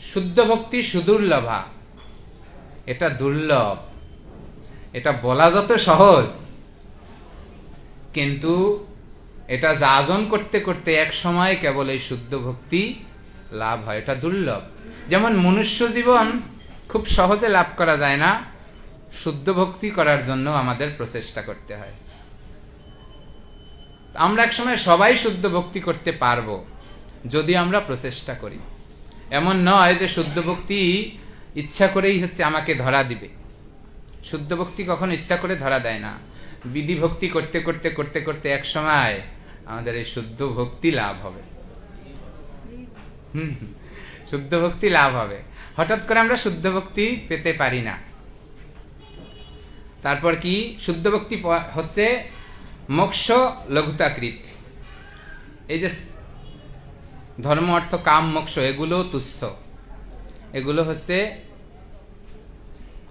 শুদ্ধ ভক্তি সুদুর্লভা। এটা দুর্লভ। এটা বলা যত সহজ। কিন্তু এটা যাজন করতে করতে এক সময় কেবল এই শুদ্ধ ভক্তি লাভ হয়। এটা দুর্লভ। যেমন মনুষ্য জীবন খুব সহজে লাভ করা যায় না। শুদ্ধ ভক্তি করার জন্য আমাদের প্রচেষ্টা করতে হয়। আমরা এক সময় সবাই শুদ্ধ ভক্তি করতে পারব, যদি আমরা প্রচেষ্টা করি। এমন নয় যে শুদ্ধ ভক্তি ইচ্ছা করেই হচ্ছে আমাকে ধরা দিবে। শুদ্ধ ভক্তি কখন ইচ্ছা করে ধরা দেয় না। বিধি ভক্তি করতে করতে করতে করতে এক সময় আমাদের এই শুদ্ধ ভক্তি লাভ হবে। হুম। শুদ্ধ ভক্তি লাভ হবে। হঠাৎ করে আমরা শুদ্ধ ভক্তি পেতে পারি না। তারপর কি? শুদ্ধ ভক্তি হচ্ছে মোক্ষ লঘুতাকৃত। এই যে ধর্ম অর্থ কাম, মোক্ষ, এগুলো তুচ্ছ। এগুলো হচ্ছে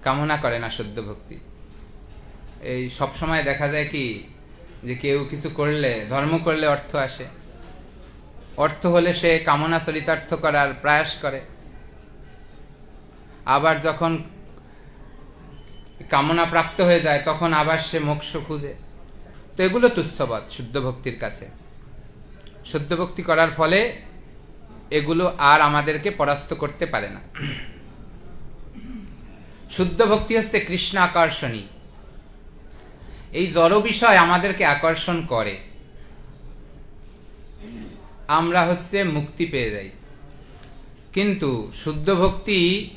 কামনা করে না শুদ্ধ ভক্তি। এই সব সময় দেখা যায় কি, যে কেউ কিছু করলে, ধর্ম করলে অর্থ আসে। অর্থ হলে সে কামনা চরিতার্থ করার প্রয়াস করে। আবার যখন কামনা প্রাপ্ত হয়ে যায়, তখন আবার সে মোক্ষ খুঁজে। তো এগুলো তুচ্ছবৎ শুদ্ধ ভক্তির কাছে। শুদ্ধ ভক্তি করার ফলে এগুলো আর আমাদেরকে পরাস্ত করতে পারে না। শুদ্ধ ভক্তি হচ্ছে কৃষ্ণ আকর্ষণী এই জড় বিষয় আমাদেরকে আকর্ষণ করে। আমরা হচ্ছে মুক্তি পেয়ে যাই। কিন্তু শুদ্ধ ভক্তি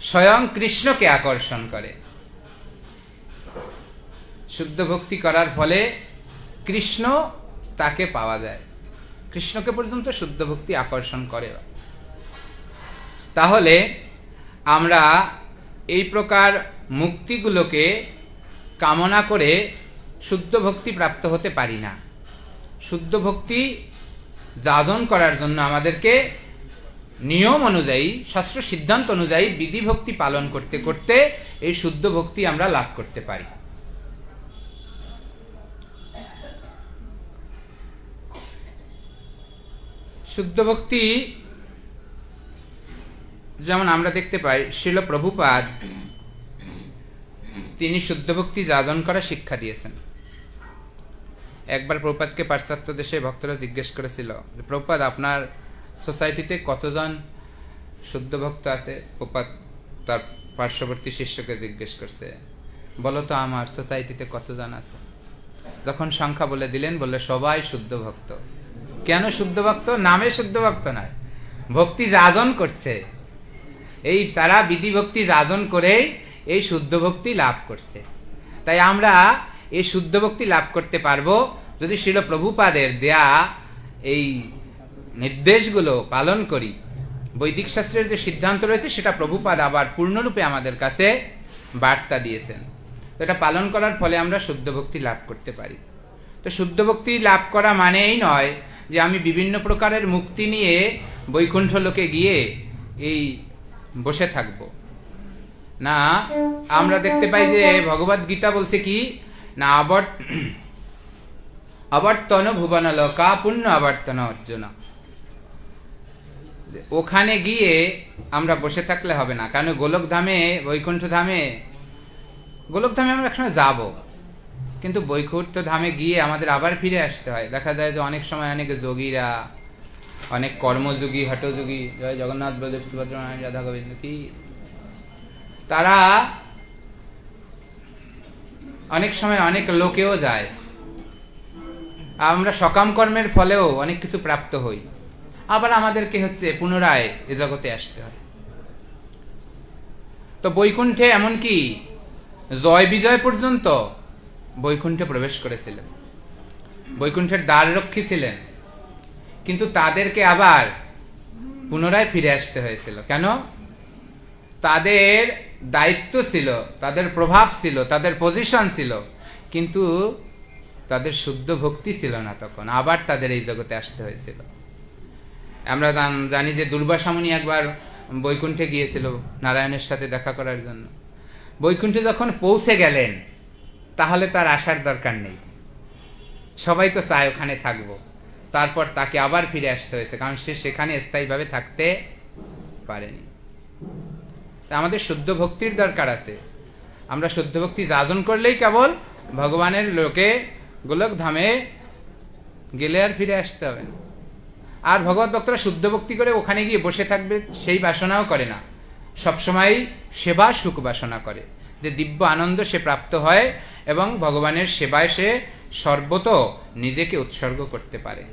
স্বয়ং কৃষ্ণকে আকর্ষণ করে। শুদ্ধ ভক্তি করার ফলে কৃষ্ণ তাকে পাওয়া যায়। কৃষ্ণকে পর্যন্ত শুদ্ধ ভক্তি আকর্ষণ করে। তাহলে আমরা এই প্রকার মুক্তিগুলোকে কামনা করে শুদ্ধ ভক্তি প্রাপ্ত হতে পারি না। শুদ্ধ ভক্তি যাজন করার জন্য আমাদেরকে নিয়ম অনুযায়ী, শাস্ত্র সিদ্ধান্ত অনুযায়ী বিধি ভক্তি পালন করতে করতে এই শুদ্ধ ভক্তি আমরা লাভ করতে পারি। শুদ্ধ ভক্তি, যেমন আমরা দেখতে পাই, শিল প্রভুপাদ তিনি শুদ্ধ ভক্তি যাজন করা শিক্ষা দিয়েছেন। একবার প্রভুপাদকে পাশ্চাত্য দেশে ভক্তরা জিজ্ঞেস করেছিল যে, প্রভুপাদ, আপনার সোসাইটিতে কতজন শুদ্ধ ভক্ত আছে? প্রপাত তার পার্শ্ববর্তী শিষ্যকে জিজ্ঞেস করছে, বলো তো, আমার সোসাইটিতে কতজন আছে? যখন সংখ্যা বলে দিলেন, বললে, সবাই শুদ্ধ ভক্ত। কেন শুদ্ধ ভক্ত নামে শুদ্ধ ভক্ত নয়। ভক্তি যাজন করছে। এই তারা বিধি ভক্তি যাজন করেই এই শুদ্ধ ভক্তি লাভ করছে। তাই আমরা এই শুদ্ধ ভক্তি লাভ করতে পারব যদি শিল প্রভুপাদের দেয়া এই নির্দেশগুলো পালন করি। বৈদিক শাস্ত্রের যে সিদ্ধান্ত রয়েছে, সেটা প্রভুপাদ আবার পূর্ণরূপে আমাদের কাছে বার্তা দিয়েছেন। তো এটা পালন করার ফলে আমরা শুদ্ধ ভক্তি লাভ করতে পারি। তো শুদ্ধ ভক্তি লাভ করা মানেই নয় যে আমি বিভিন্ন প্রকারের মুক্তি নিয়ে বৈকুণ্ঠ লোকে গিয়ে এই বসে থাকব। না, আমরা দেখতে পাই যে ভগবত গীতা বলছে কি, না আবর আবর্তন ভুবন লোকা পুণ্য আবর্তন অর্জুন। ওখানে গিয়ে আমরা বসে থাকলে হবে না। কারণ গোলকধামে বৈকুণ্ঠ ধামে গোলক ধামে আমরা একসময় যাব। কিন্তু বৈকুণ্ঠ ধামে গিয়ে আমাদের আবার ফিরে আসতে হয়। দেখা যায় যে অনেক সময় অনেক যোগীরা, অনেক কর্মযোগী হটযোগী জয় জগন্নাথ বলদেব সুভদ্র নারায়ণ, রাধা গোবিন্দ, কি? তারা অনেক সময় অনেক লোকেও যায়। আমরা সকাম কর্মের ফলেও অনেক কিছু প্রাপ্ত হই। আবার আমাদেরকে হচ্ছে পুনরায় এ জগতে আসতে হয়। তো বৈকুণ্ঠে এমনকি জয় বিজয় পর্যন্ত বৈকুণ্ঠে প্রবেশ করেছিলেন। বৈকুণ্ঠের দ্বাররক্ষী ছিলেন। কিন্তু তাদেরকে আবার পুনরায় ফিরে আসতে হয়েছিল। কেন? তাদের দায়িত্ব ছিল, তাদের প্রভাব ছিল, তাদের পজিশন ছিল। কিন্তু তাদের শুদ্ধ ভক্তি ছিল না তখন। আবার তাদের এই জগতে আসতে হয়েছিল। আমরা জানি যে দুর্বাসামণি একবার বৈকুণ্ঠে গিয়েছিল নারায়ণের সাথে দেখা করার জন্য। বৈকুণ্ঠে যখন পৌঁছে গেলেন তাহলে তার আসার দরকার নেই। সবাই তো চায় ওখানে থাকব। তারপর তাকে আবার ফিরে আসতে হয়েছে, কারণ সে সেখানে স্থায়ীভাবে থাকতে পারেনি। আমাদের শুদ্ধ ভক্তির দরকার আছে। আমরা শুদ্ধ ভক্তি যাজন করলেই কেবল ভগবানের লোকে গোলক ধামে গেলে আর ফিরে আসতে হবে না। আর ভগবত ভক্তরা শুদ্ধ ভক্তি করে ওখানে গিয়ে বসে থাকবে সেই বাসনাও করে না। সবসময় সেবা সুখ বাসনা করে। যে দিব্য আনন্দ সে প্রাপ্ত হয় এবং ভগবানের সেবায় সে সর্বত নিজেকে উৎসর্গ করতে পারে।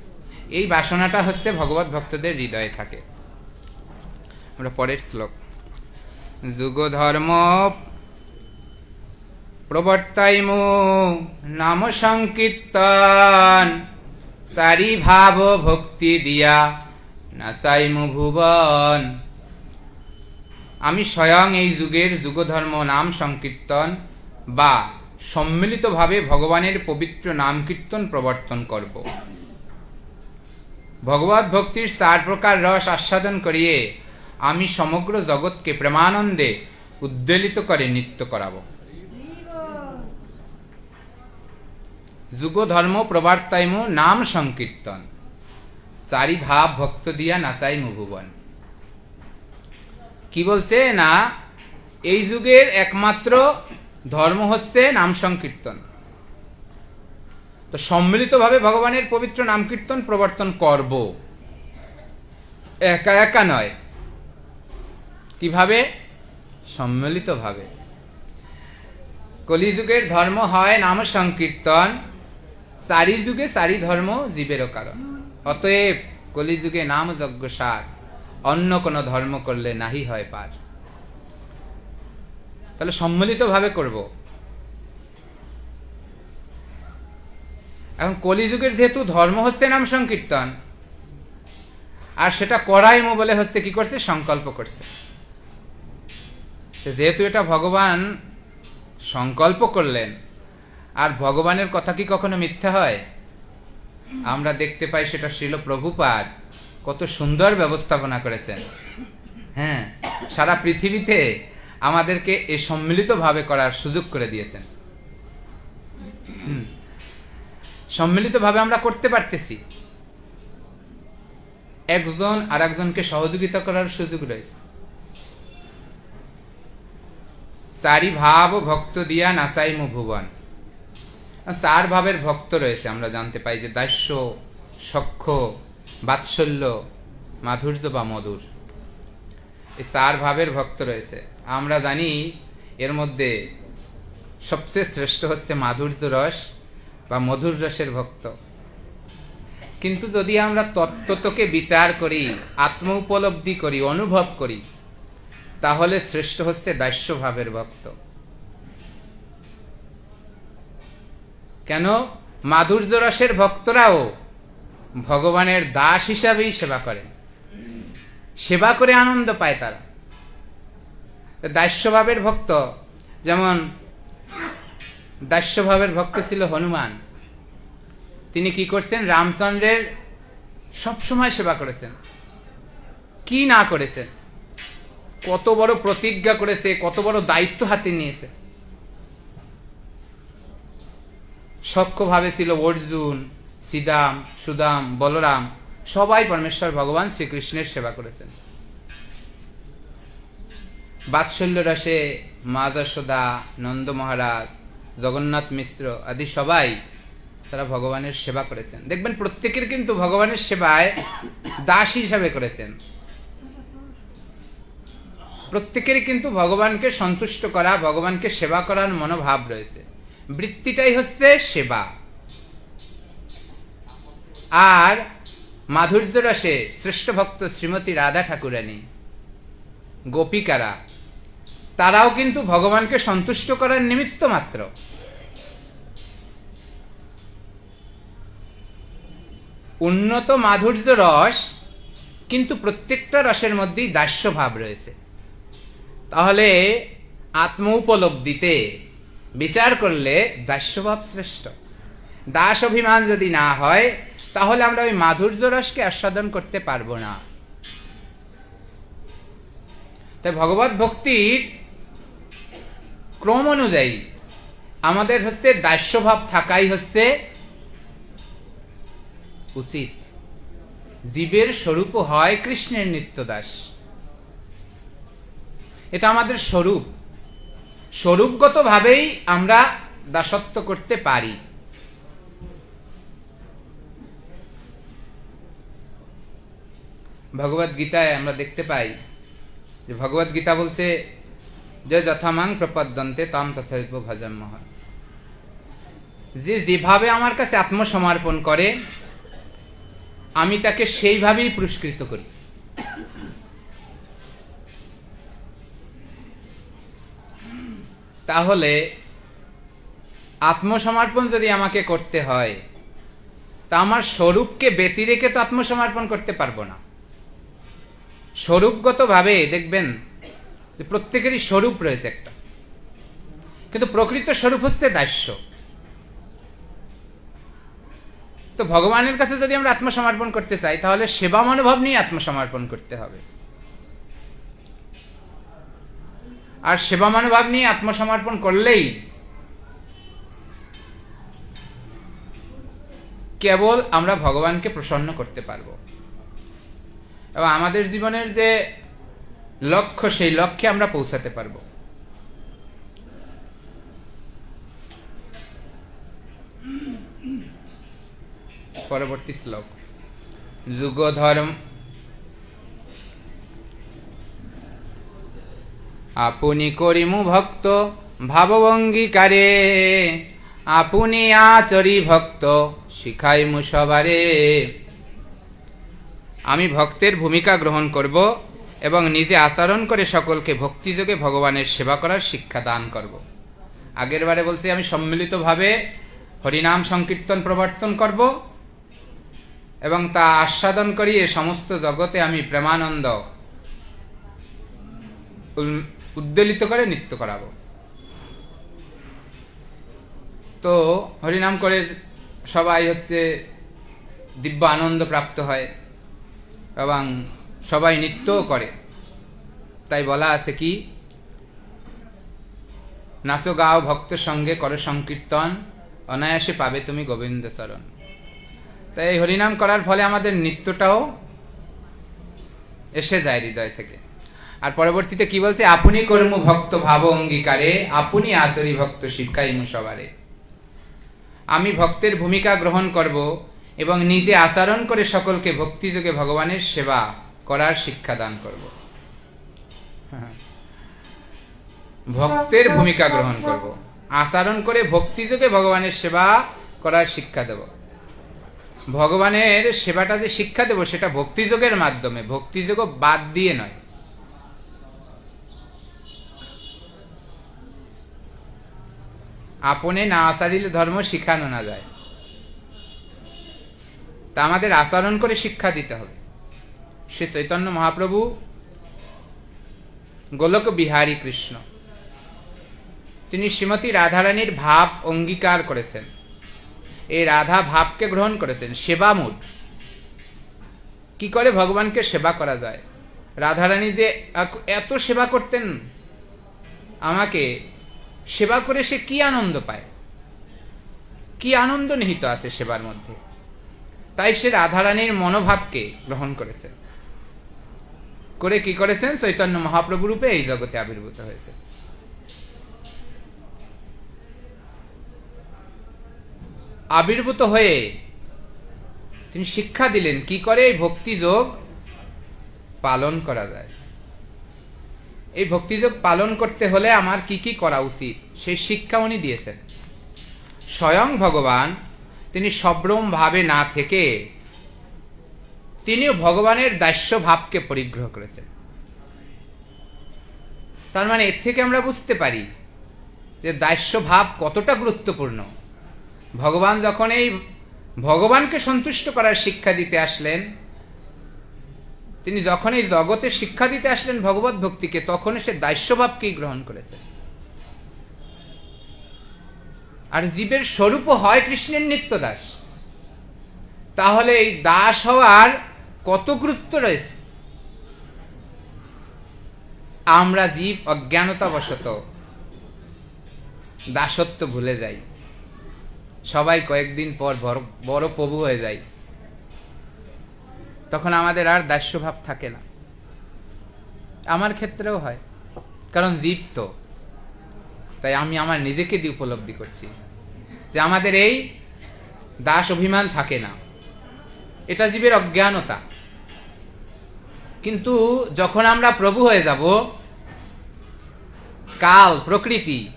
এই বাসনাটা হচ্ছে ভগবত ভক্তদের হৃদয়ে থাকে। আমরা পরের শ্লোক। যুগ ধর্ম প্রবর্তাইমু নাম সংকীর্তন সারি ভাব ভক্তি দিয়া নাচাইমু ভুবন। আমি স্বয়ং এই যুগের যুগধর্ম নাম সংকীর্তন বা সম্মিলিতভাবে ভগবানের পবিত্র নাম কীর্তন প্রবর্তন করব। ভগবত ভক্তির চার প্রকার রস আস্বাদন করিয়ে আমি সমগ্র জগৎকে প্রেমানন্দে উদ্বেলিত করে নৃত্য করাবো। যুগ ধর্ম প্রবার্তাইমু নাম সংকীর্তন। চারি ভাব ভক্ত দিয়া নাচাইমু ভুবন কি বলছে না? এই যুগের একমাত্র ধর্ম হচ্ছে নাম সংকীর্তন। তো সম্মিলিতভাবে ভগবানের পবিত্র নাম কীর্তন প্রবর্তন করব। একা একা নয়। কীভাবে? সম্মিলিতভাবে। কলিযুগের ধর্ম হয় নাম সংকীর্তন চারি যুগে চারি ধর্ম জীবেরও কারণ। অতএব কলিযুগে নাম যজ্ঞ সার অন্য কোনো ধর্ম করলে নাহি হয় পার। তাহলে সম্মিলিতভাবে করব। এখন কলিযুগের যেহেতু ধর্ম হচ্ছে নাম সংকীর্তন, আর সেটা করাইমো বলে হচ্ছে কি করছে? সংকল্প করছে। যেহেতু এটা ভগবান সংকল্প করলেন, আর ভগবানের কথা কি কখনো মিথ্যা হয়? আমরা দেখতে পাই সেটা ছিল প্রভুপাদ কত সুন্দর ব্যবস্থাপনা করেছেন। হ্যাঁ সারা পৃথিবীতে আমাদেরকে এ সম্মিলিতভাবে করার সুযোগ করে দিয়েছেন। সম্মিলিতভাবে আমরা করতে পারতেছি। একজন আর একজনকে সহযোগিতা করার সুযোগ রয়েছে। চারি ভাব ভক্ত দিয়া নাসাইমু ভুবন। চার ভাবের ভক্ত রয়েছে, আমরা জানতে পাই যে দাস্য, সক্ষ, বাৎসল্য, মাধুর্য বা মধুর। এই চার ভাবের ভক্ত রয়েছে। আমরা জানি এর মধ্যে সবচেয়ে শ্রেষ্ঠ হচ্ছে মাধুর্য রস বা মধুর রসের ভক্ত। কিন্তু যদি আমরা তত্ত্বকে বিচার করি আত্ম উপলব্ধি করি, অনুভব করি, তাহলে শ্রেষ্ঠ হচ্ছে দাস্য ভাবের ভক্ত। কেন? মাধুর্য রসের ভক্তরাও ভগবানের দাস হিসাবেই সেবা করেন। সেবা করে আনন্দ পায় তারা। দাস্যভাবের ভক্ত। যেমন, দাস্যভাবের ভক্ত ছিল হনুমান। তিনি কি করছেন? রামচন্দ্রের সবসময় সেবা করেছেন। কি না করেছেন? কত বড় প্রতিজ্ঞা করেছে, কত বড় দায়িত্ব হাতে নিয়েছে। সক্ষভাবে ছিল অর্জুন, শ্রীদাম, সুদাম, বলরাম, সবাই পরমেশ্বর ভগবান শ্রীকৃষ্ণের সেবা করেছেন। বাৎসল্য রসে মা যশোদা নন্দ মহারাজ, জগন্নাথ মিশ্র আদি সবাই তারা ভগবানের সেবা করেছেন। দেখবেন প্রত্যেকের কিন্তু ভগবানের সেবায় দাস হিসাবে করেছেন। প্রত্যেকেরই কিন্তু ভগবানকে সন্তুষ্ট করা, ভগবানকে সেবা করার মনোভাব রয়েছে। বৃত্তিটাই হচ্ছে সেবা। আর মাধুর্য রসে শ্রেষ্ঠ ভক্ত শ্রীমতী রাধা ঠাকুরানী, গোপিকারা তারাও কিন্তু ভগবানকে সন্তুষ্ট করার নিমিত্ত মাত্র। উন্নত মাধুর্য রস কিন্তু প্রত্যেকটা রসের মধ্যেই দাস্য ভাব রয়েছে। তাহলে আত্ম উপলব্ধিতে বিচার করলে দাস্যভাব শ্রেষ্ঠ। দাস অভিমান যদি না হয়, তাহলে আমরা ওই মাধুর্য রসকে আস্বাদন করতে পারব না। তাই ভগবত ভক্তির ক্রম অনুযায়ী আমাদের হচ্ছে দাস্যভাব থাকাই হচ্ছে উচিত। জীবের স্বরূপ হয় কৃষ্ণের নিত্যদাস। এটা আমাদের স্বরূপ। স্বরূপগতভাবেই আমরা দাসত্ব করতে পারি। ভগবত গীতায় আমরা দেখতে পাই যে ভগবত গীতা বলছে যে যথামাং প্রপদ্যন্তে তাম তথাইব ভজন মহা যে যেভাবে আমার কাছে আত্মসমর্পণ করে, আমি তাকে সেইভাবেই পুরস্কৃত করি। তাহলে আত্মসমর্পণ যদি আমাকে করতে হয়, তা আমার স্বরূপকে ব্যতি রেখে তো আত্মসমর্পণ করতে পারব না। স্বরূপগতভাবে দেখবেন প্রত্যেকেরই স্বরূপ রয়েছে একটা। কিন্তু প্রকৃত স্বরূপ হচ্ছে দাস্য। তো ভগবানের কাছে যদি আমরা আত্মসমর্পণ করতে চাই, তাহলে সেবা মনোভাব নিয়ে আত্মসমর্পণ করতে হবে। আর সেবা মনোভাব নিয়ে আত্মসমর্পণ করলেই কেবল আমরা ভগবানকে প্রসন্ন করতে পারব। এবং আমাদের জীবনের যে লক্ষ্য, সেই লক্ষ্যে আমরা পৌঁছাতে পারব। পরবর্তী শ্লোক। যুগ ধর্ম আপনি করিমু ভক্ত, ভাবভঙ্গিকারে। আপনি আচরি ভক্ত, শিখাইমু সবারে। আমি ভক্তের ভূমিকা গ্রহণ করব। এবং নিজে আচরণ করে সকলকে ভক্তিযোগে ভগবানের সেবা করার শিক্ষা দান করব। আগের বারে বলছি আমি সম্মিলিতভাবে হরিনাম সংকীর্তন প্রবর্তন করব এবং তা আস্বাদন করিয়ে সমস্ত জগতে আমি প্রেমানন্দ উদ্বেলিত করে নৃত্য করাবো। তো হরিনাম করে সবাই হচ্ছে দিব্য আনন্দ প্রাপ্ত হয় এবং সবাই নৃত্যও করে। তাই বলা আছে কি, নাচো গাও ভক্ত সঙ্গে করো সংকীর্তন, অনায়াসে পাবে তুমি গোবিন্দ চরণ তাই এই হরিনাম করার ফলে আমাদের নৃত্যটাও এসে যায় হৃদয় থেকে। আর পরবর্তীতে কি বলছে, আপনি কর্ম ভক্ত ভাব অঙ্গীকারে, আপনি আচরি ভক্ত শিক্ষাইমু সবারে। আমি ভক্তের ভূমিকা গ্রহণ করব এবং নিজে আচরণ করে সকলকে ভক্তিযোগে ভগবানের সেবা করার শিক্ষা দান করব। ভক্তের ভূমিকা গ্রহণ করব। আচরণ করে ভক্তিযোগে ভগবানের সেবা করার শিক্ষা দেব। ভগবানের সেবাটা যে শিক্ষা দেব, সেটা ভক্তিযোগের মাধ্যমে ভক্তিযোগ বাদ দিয়ে নয়। আপনে না আচারিলে ধর্ম শিখানো না যায়। তা আমাদের আচরণ করে শিক্ষা দিতে হবে। শ্রী চৈতন্য মহাপ্রভু গোলক বিহারী কৃষ্ণ তিনি শ্রীমতী রাধারানীর ভাব অঙ্গীকার করেছেন। এই রাধা ভাবকে গ্রহণ করেছেন সেবামুড কি করে ভগবানকে সেবা করা যায়? রাধারানী যে এত সেবা করতেন আমাকে, সেবা করে সে কি আনন্দ পায়? কি আনন্দ নিহিত আছে সেবার মধ্যে? তাই সে রাধারানীর মনোভাবকে গ্রহণ করেছেন। করে কি করেছেন? চৈতন্য মহাপ্রভু রূপে এই জগতে আবির্ভূত হয়েছে। আবির্ভূত হয়ে তিনি শিক্ষা দিলেন, কি করে? এই ভক্তিযোগ পালন করা যায়। এই ভক্তিযোগ পালন করতে হলে আমার কি কি করা উচিত? সেই শিক্ষা উনি দিয়েছেন। স্বয়ং ভগবান তিনি সব্রম ভাবে না থেকে তিনিও ভগবানের দাস্য ভাবকে পরিগ্রহ করেছেন। তার মানে এর থেকে আমরা বুঝতে পারি যে দাস্য ভাব কতটা গুরুত্বপূর্ণ। ভগবান যখন এই ভগবানকে সন্তুষ্ট করার শিক্ষা দিতে আসলেন, তিনি যখন এই জগতে শিক্ষা দিতে আসলেন ভগবত ভক্তিকে, তখন সে দাস্যভাবকেই গ্রহণ করেছে আর জীবের স্বরূপ হয় কৃষ্ণের নিত্য দাস তাহলে এই দাস হওয়ার কত গুরুত্ব রয়েছে? আমরা জীব অজ্ঞানতাবশত দাসত্ব ভুলে যাই। সবাই কয়েকদিন পর বড় প্রভু হয়ে যায় তখন আমাদের আর দাস্যভাব থাকে না। আমার ক্ষেত্রেও হয়, কারণ জীব তো। তাই আমি আমার নিজেকে দিয়ে উপলব্ধি করছি যে আমাদের এই দাস অভিমান থাকে না। এটা জীবের অজ্ঞানতা। কিন্তু যখন আমরা প্রভু হয়ে যাব, কাল, প্রকৃতি,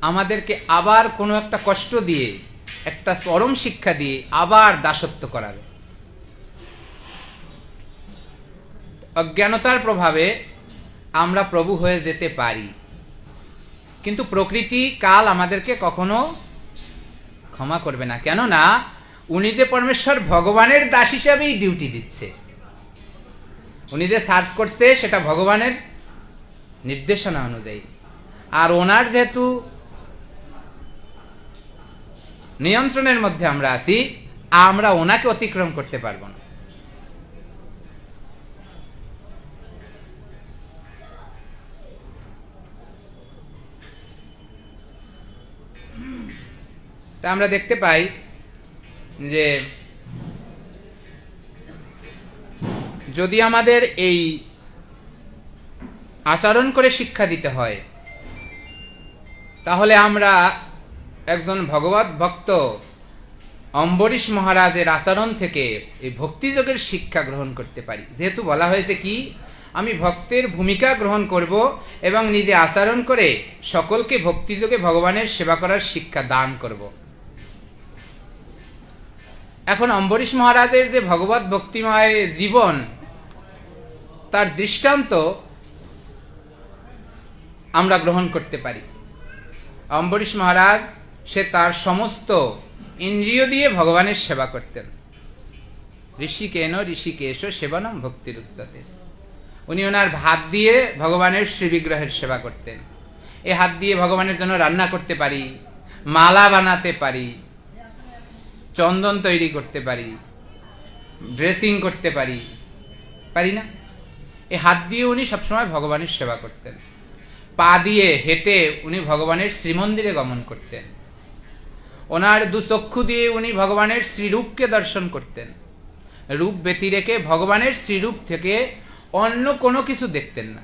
আমাদেরকে আবার কোনো একটা কষ্ট দিয়ে, একটা চরম শিক্ষা দিয়ে আবার দাসত্ব করাবে। অজ্ঞানতার প্রভাবে আমরা প্রভু হয়ে যেতে পারি। কিন্তু প্রকৃতি, কাল আমাদেরকে কখনো ক্ষমা করবে না। কেননা, উনি যে পরমেশ্বর ভগবানের দাস হিসাবেই ডিউটি দিচ্ছে। উনি যে সার্চ করছে, সেটা ভগবানের নির্দেশনা অনুযায়ী। আর ওনার যেহেতু নিয়ন্ত্রণের মধ্যে আমরা আছি, আমরা ওনাকে অতিক্রম করতে পারব না। তা আমরা দেখতে পাই যে যদি আমাদের এই আচরণ করে শিক্ষা দিতে হয়, তাহলে আমরা একজন ভগবত ভক্ত অম্বরীশ মহারাজের আচরণ থেকে এই ভক্তিযোগের শিক্ষা গ্রহণ করতে পারি। যেহেতু বলা হয়েছে কি, আমি ভক্তের ভূমিকা গ্রহণ করব এবং নিজে আচরণ করে সকলকে ভক্তিযোগে ভগবানের সেবা করার শিক্ষা দান করব। এখন অম্বরীশ মহারাজের যে ভগবত ভক্তিময় জীবন তার দৃষ্টান্ত আমরা গ্রহণ করতে পারি। অম্বরীশ মহারাজ, সে তার সমস্ত ইন্দ্রিয় দিয়ে ভগবানের সেবা করতেন। ঋষিকেন, ঋষিকেশ, সেবনম ভক্তির উৎসতে উনি ওনার ভাত দিয়ে ভগবানের শ্রীবিগ্রহের সেবা করতেন। এ হাত দিয়ে ভগবানের জন্য রান্না করতে পারি, মালা বানাতে পারি, চন্দন তৈরি করতে পারি ড্রেসিং করতে পারি। পারি না? এ হাত দিয়ে উনি সবসময় ভগবানের সেবা করতেন। পা দিয়ে হেঁটে উনি ভগবানের শ্রীমন্দিরে গমন করতেন। ওনার দুচক্ষু দিয়ে উনি ভগবানের শ্রীরূপকে দর্শন করতেন। রূপ ব্যতি রেখে ভগবানের শ্রীরূপ থেকে অন্য কোনো কিছু দেখতেন না।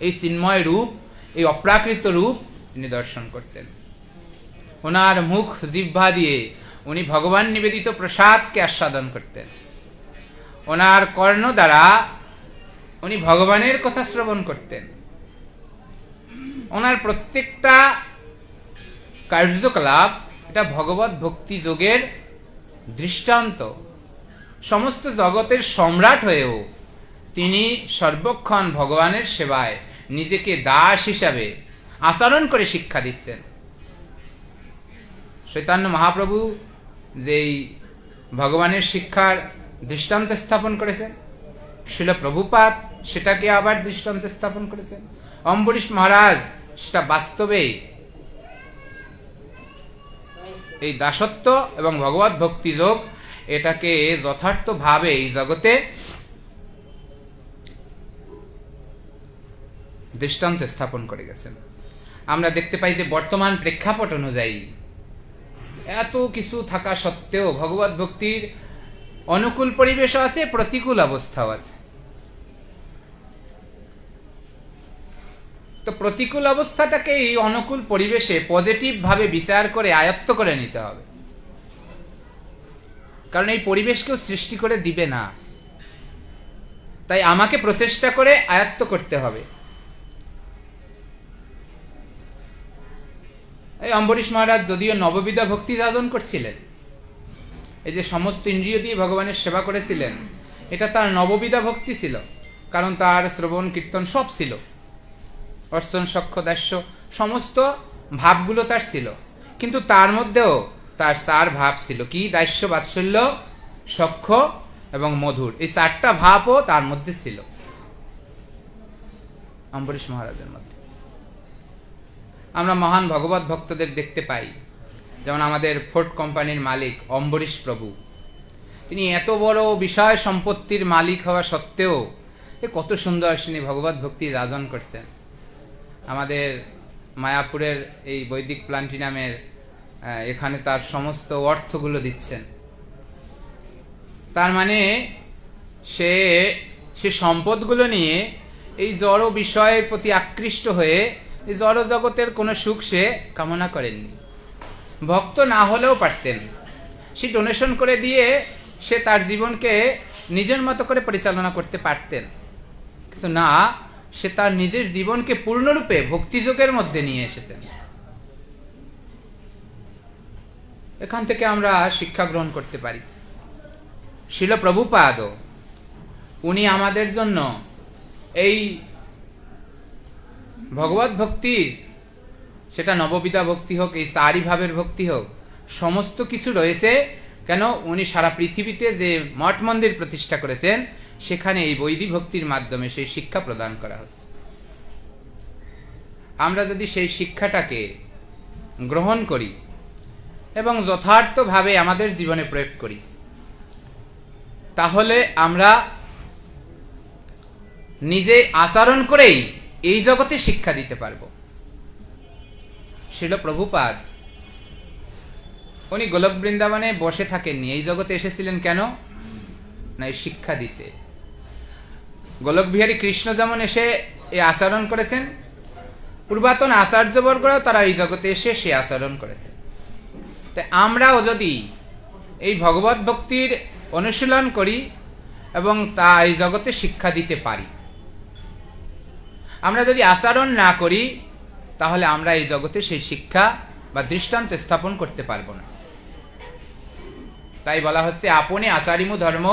এই চিন্ময় রূপ, এই অপ্রাকৃত রূপ তিনি দর্শন করতেন। ওনার মুখ জিহ্বা দিয়ে উনি ভগবান নিবেদিত প্রসাদকে আস্বাদন করতেন। ওনার কর্ণ দ্বারা উনি ভগবানের কথা শ্রবণ করতেন। ওনার প্রত্যেকটা কার্যকলাপ, এটা ভগবত ভক্তি যোগের দৃষ্টান্ত। সমস্ত জগতের সম্রাট হয়েও তিনি সর্বক্ষণ ভগবানের সেবায় নিজেকে দাস হিসাবে আচরণ করে শিক্ষা দিচ্ছেন। চৈতন্য মহাপ্রভু যেই ভগবানের শিক্ষার দৃষ্টান্ত স্থাপন করেছেন, শিল প্রভুপাত সেটাকে আবার দৃষ্টান্ত স্থাপন করেছেন। অম্বরীশ মহারাজ, সেটা বাস্তবে এই দাসত্ব এবং ভগবত ভক্তি যোগ, এটাকে যথার্থভাবে এই জগতে দৃষ্টান্ত স্থাপন করে গেছেন। আমরা দেখতে পাই যে বর্তমান প্রেক্ষাপট অনুযায়ী এত কিছু থাকা সত্ত্বেও ভগবত ভক্তির অনুকূল পরিবেশও আছে, প্রতিকূল অবস্থাও আছে। তো প্রতিকূল অবস্থাটাকে এই অনুকূল পরিবেশে পজিটিভ ভাবে বিচার করে আয়ত্ত করে নিতে হবে। কারণ এই পরিবেশকেও সৃষ্টি করে দিবে না। তাই আমাকে প্রচেষ্টা করে আয়ত্ত করতে হবে। এই অম্বরীশ মহারাজ যদিও নববিধা ভক্তি সাধন করছিলেন, এই যে সমস্ত ইন্দ্রিয় দিয়ে ভগবানের সেবা করেছিলেন, এটা তার নববিধা ভক্তি ছিল, কারণ তার শ্রবণ কীর্তন সব ছিল। অর্চন সক্ষ দাস্য, সমস্ত ভাবগুলো তার ছিল। কিন্তু তার মধ্যেও তার চার ভাব ছিল। কি দাস্য বাৎসল্য, সক্ষ এবং মধুর। এই চারটা ভাবও তার মধ্যে ছিল। অম্বরীশ মহারাজের মধ্যে। আমরা মহান ভগবত ভক্তদের দেখতে পাই। যেমন আমাদের ফোর্ট কোম্পানির মালিক অম্বরীশ প্রভু। তিনি এত বড় বিষয় সম্পত্তির মালিক হওয়া সত্ত্বেও এ কত সুন্দর তিনি ভগবত ভক্তি যাজন করছেন। আমাদের মায়াপুরের এই বৈদিক প্লান্টিনামের এখানে তার সমস্ত অর্থগুলো দিচ্ছেন। তার মানে সে সে সম্পদগুলো নিয়ে এই জড় বিষয়ের প্রতি আকৃষ্ট হয়ে এই জড় জগতের কোনো সুখ সে কামনা করেননি। ভক্ত না হলেও পারতেন। সে ডোনেশন করে দিয়ে সে তার জীবনকে নিজের মতো করে পরিচালনা করতে পারতেন। কিন্তু না সে তার নিজের জীবনকে পূর্ণরূপে ভক্তিযোগের মধ্যে নিয়ে এসেছেন এখান থেকে আমরা শিক্ষা গ্রহণ করতে পারি। শিল প্রভুপাদ, উনি আমাদের জন্য এই ভগবত ভক্তির সেটা নববিদা ভক্তি হোক, এই চারি ভাবের ভক্তি হোক, সমস্ত কিছু রয়েছে। কেন? উনি সারা পৃথিবীতে যে মঠ মন্দির প্রতিষ্ঠা করেছেন সেখানে এই বৈদিক ভক্তির মাধ্যমে সেই শিক্ষা প্রদান করা হচ্ছে। আমরা যদি সেই শিক্ষাটাকে গ্রহণ করি এবং যথার্থভাবে আমাদের জীবনে প্রয়োগ করি, তাহলে আমরা নিজে আচরণ করেই এই জগতে শিক্ষা দিতে পারব। শিল প্রভুপাদ, উনি গোলক বৃন্দাবনে বসে থাকেননি। এই জগতে এসেছিলেন কেন? না শিক্ষা দিতে। গোলক বিহারী কৃষ্ণ যেমন এসে এই আচরণ করেছেন পূর্বাতন আচার্যবর্গরাও তারা এই জগতে এসে সে আচরণ করেছে তাই আমরাও যদি এই ভগবত ভক্তির অনুশীলন করি এবং তা এই জগতে শিক্ষা দিতে পারি, আমরা যদি আচরণ না করি, তাহলে আমরা এই জগতে সেই শিক্ষা বা দৃষ্টান্ত স্থাপন করতে পারব না। তাই বলা হচ্ছে, আপনি আচারিমু ধর্ম,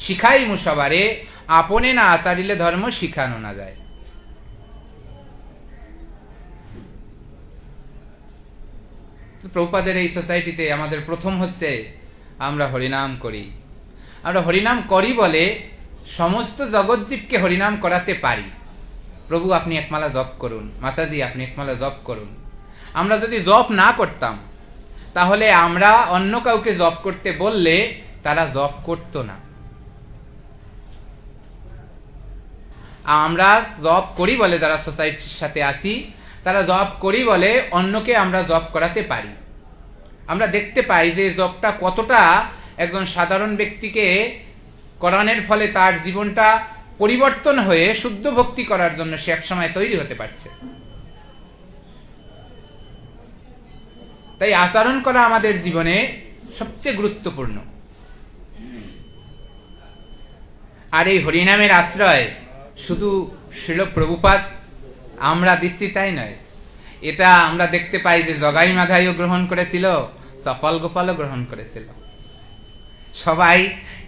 শিখাইমু সবারে আপনে না আচারিলে ধর্ম শিখানো না যায়। তো প্রভুপাদের এই সোসাইটিতে আমাদের প্রথম হচ্ছে, আমরা হরিনাম করি। আমরা হরিনাম করি বলে সমস্ত জগৎজীবকে হরিনাম করাতে পারি। প্রভু, আপনি একমালা জপ করুন। মাতাজি, আপনি একমালা জপ করুন। আমরা যদি জপ না করতাম, তাহলে আমরা অন্য কাউকে জপ করতে বললে তারা জপ করতো না। আমরা জব করি বলে যারা সোসাইটির সাথে আসি তারা জব করি বলে অন্যকে আমরা জব করাতে পারি। আমরা দেখতে পাই যে জবটা কতটা একজন সাধারণ ব্যক্তিকে করানোর ফলে তার জীবনটা পরিবর্তন হয়ে শুদ্ধ ভক্তি করার জন্য সে একসময় তৈরি হতে পারছে। তাই আচরণ করা আমাদের জীবনে সবচেয়ে গুরুত্বপূর্ণ। আর এই হরিনামের আশ্রয় শুধু শিল প্রভুপাত, আমরা দিচ্ছি তাই নয়। এটা আমরা দেখতে পাই যে জগাই মাধাইও গ্রহণ করেছিল, সফল গোপালও গ্রহণ করেছিল। সবাই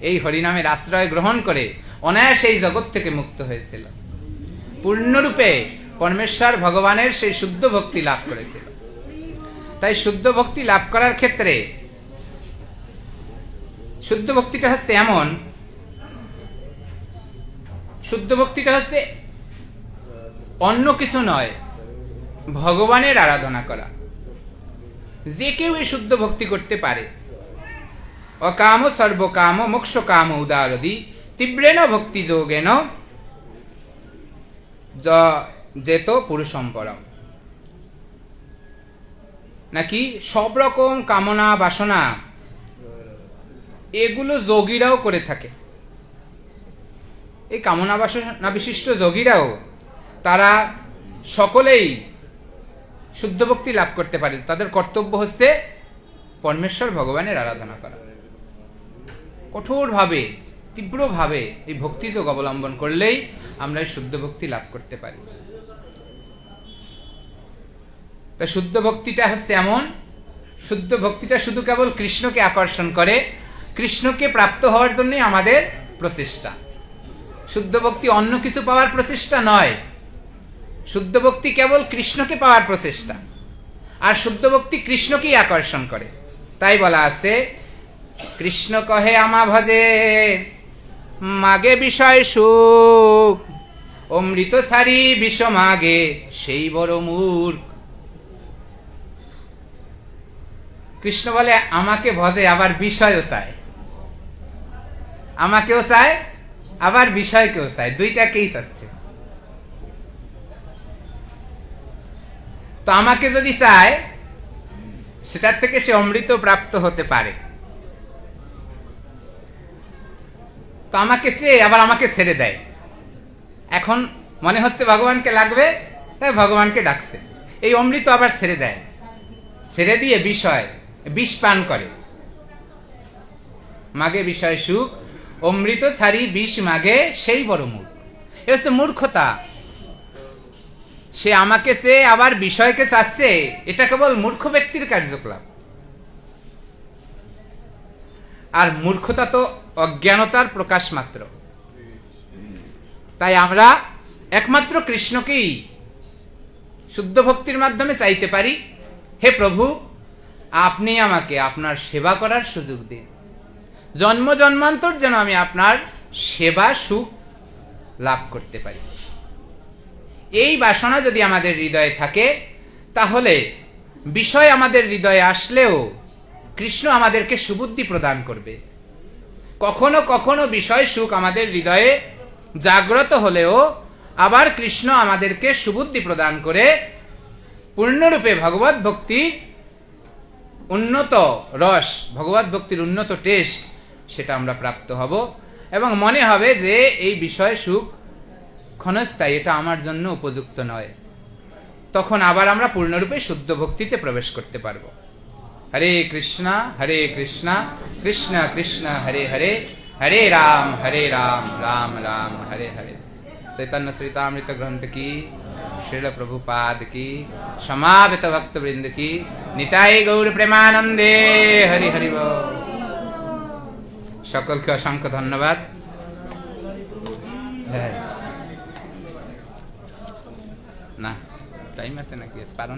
এই হরিনামের আশ্রয় গ্রহণ করে অনায়াসে এই জগৎ থেকে মুক্ত হয়েছিল। পূর্ণরূপে পরমেশ্বর ভগবানের সেই শুদ্ধ ভক্তি লাভ করেছিল। তাই শুদ্ধ ভক্তি লাভ করার ক্ষেত্রে শুদ্ধ ভক্তিটা হচ্ছে এমন শুদ্ধ ভক্তিটা হচ্ছে অন্য কিছু নয়, ভগবানের আরাধনা করা। যে কেউ এই শুদ্ধ ভক্তি করতে পারে। অকাম সর্বকাম মোক্ষ কাম উদারদি তীব্রেণ ভক্তি যোগেন যেত পুরুষম পরম। নাকি সব রকম কামনা বাসনা এগুলো যোগীরাও করে থাকে। এই কামনা বাসনা বিশিষ্ট যোগীরাও তারা সকলেই শুদ্ধ ভক্তি লাভ করতে পারে। তাদের কর্তব্য হচ্ছে পরমেশ্বর ভগবানের আরাধনা করা। কঠোরভাবে, তীব্রভাবে এই ভক্তিযোগ অবলম্বন করলেই আমরা এই শুদ্ধ ভক্তি লাভ করতে পারি। তা শুদ্ধ ভক্তিটা হচ্ছে এমন, শুদ্ধ ভক্তিটা শুধু কেবল কৃষ্ণকে আকর্ষণ করে, কৃষ্ণকে প্রাপ্ত হওয়ার জন্যই আমাদের প্রচেষ্টা। শুদ্ধ ভক্তি অন্য কিছু পাওয়ার প্রচেষ্টা নয়। শুদ্ধ ভক্তি কেবল কৃষ্ণকে পাওয়ার প্রচেষ্টা। আর শুদ্ধ ভক্তি কৃষ্ণকেই আকর্ষণ করে। তাই বলা আছে, কৃষ্ণ কহে আমা ভজে, মাগে বিষয় সুখ, অমৃত সারি বিষ মাগে, সেই বড় মূর্খ। কৃষ্ণ বলে, আমাকে ভজে, আবার বিষয়ও চায়। আমাকেও চায়? আবার বিষয়কেও চায় দুইটাকেই চাচ্ছে তো আমাকে যদি চায়, সেটার থেকে সে অমৃত প্রাপ্ত হতে পারে। তো আমাকে চেয়ে আবার আমাকে ছেড়ে দেয়। এখন মনে হচ্ছে ভগবানকে লাগবে, তাই ভগবানকে ডাকছে। এই অমৃত আবার ছেড়ে দেয়। ছেড়ে দিয়ে বিষয়, বিষ পান করে। মাগে বিষয় সুখ অমৃত ছাড়ি বিষ মাগে সেই বড় মূর্খ এ হচ্ছে মূর্খতা। সে আমাকে চেয়ে আবার বিষয়কে চাচ্ছে, এটা কেবল মূর্খ ব্যক্তির কার্যকলাপ। আর মূর্খতা তো অজ্ঞানতার প্রকাশ মাত্র। তাই আমরা একমাত্র কৃষ্ণকেই শুদ্ধ ভক্তির মাধ্যমে চাইতে পারি। হে প্রভু, আপনি আমাকে আপনার সেবা করার সুযোগ দিন। জন্ম জন্মান্তর যেন আমি আপনার সেবা সুখ লাভ করতে পারি। এই বাসনা যদি আমাদের হৃদয়ে থাকে, তাহলে বিষয় আমাদের হৃদয়ে আসলেও কৃষ্ণ আমাদেরকে সুবুদ্ধি প্রদান করবে। কখনো কখনো বিষয় সুখ আমাদের হৃদয়ে জাগ্রত হলেও আবার কৃষ্ণ আমাদেরকে সুবুদ্ধি প্রদান করে পূর্ণরূপে ভগবত ভক্তি উন্নত রস ভগবত ভক্তির উন্নত টেস্ট সেটা আমরা প্রাপ্ত হব। এবং মনে হবে যে এই বিষয় সুখ ক্ষণস্থায়ী, এটা আমার জন্য উপযুক্ত নয়। তখন আবার আমরা পূর্ণরূপে শুদ্ধ ভক্তিতে প্রবেশ করতে পারব। হরে কৃষ্ণ হরে কৃষ্ণ কৃষ্ণ কৃষ্ণ, হরে হরে হরে রাম হরে রাম রাম রাম, হরে হরে। চৈতন্য শ্রীতামৃত গ্রন্থ কি? শিল প্রভুপাদ কি? সমাবেত ভক্ত বৃন্দ কি? নিতাই গৌর প্রেমানন্দে। হরি হরি। সকলকে অসংখ্য ধন্যবাদ। হ্যাঁ। না টাইম আছে নাকি? পারো